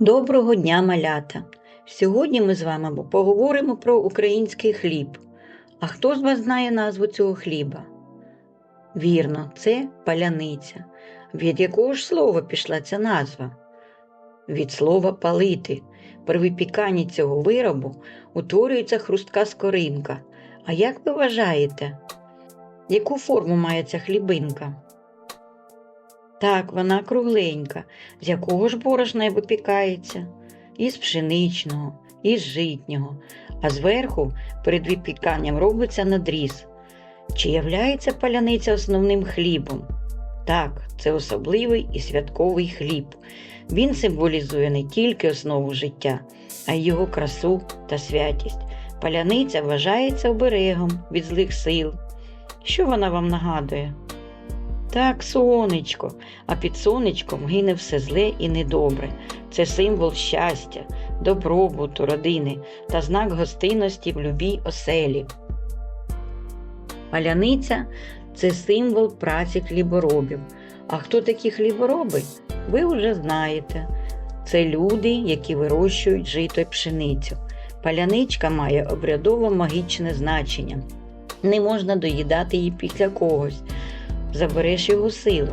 Доброго дня, малята! Сьогодні ми з вами поговоримо про український хліб. А хто з вас знає назву цього хліба? Вірно, це паляниця. Від якого ж слова пішла ця назва? Від слова палити. При випіканні цього виробу утворюється хрустка скоринка. А як ви вважаєте, яку форму має ця хлібинка? Так, вона кругленька. З якого ж борошна випікається? Із пшеничного, із житнього, а зверху перед випіканням робиться надріз. Чи являється паляниця основним хлібом? Так, це особливий і святковий хліб. Він символізує не тільки основу життя, а й його красу та святість. Паляниця вважається оберегом від злих сил. Що вона вам нагадує? Так, сонечко, а під сонечком гине все зле і недобре. Це символ щастя, добробуту родини та знак гостинності в любій оселі. Паляниця це символ праці хліборобів. А хто такі хлібороби? Ви вже знаєте. Це люди, які вирощують жито й пшеницю. Паляничка має обрядово магічне значення. Не можна доїдати її після когось забереш його силу.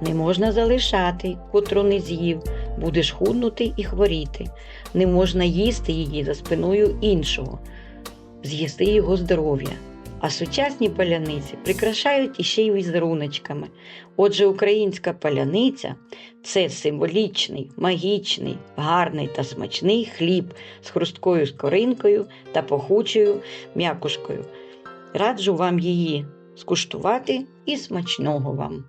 Не можна залишати, котру не з'їв, будеш худнути і хворіти. Не можна їсти її за спиною іншого, з'їсти його здоров'я. А сучасні паляниці прикрашають іще й візеруночками. Отже, українська паляниця це символічний, магічний, гарний та смачний хліб з хрусткою скоринкою та пахучою м'якушкою. Раджу вам її скуштувати і смачного вам!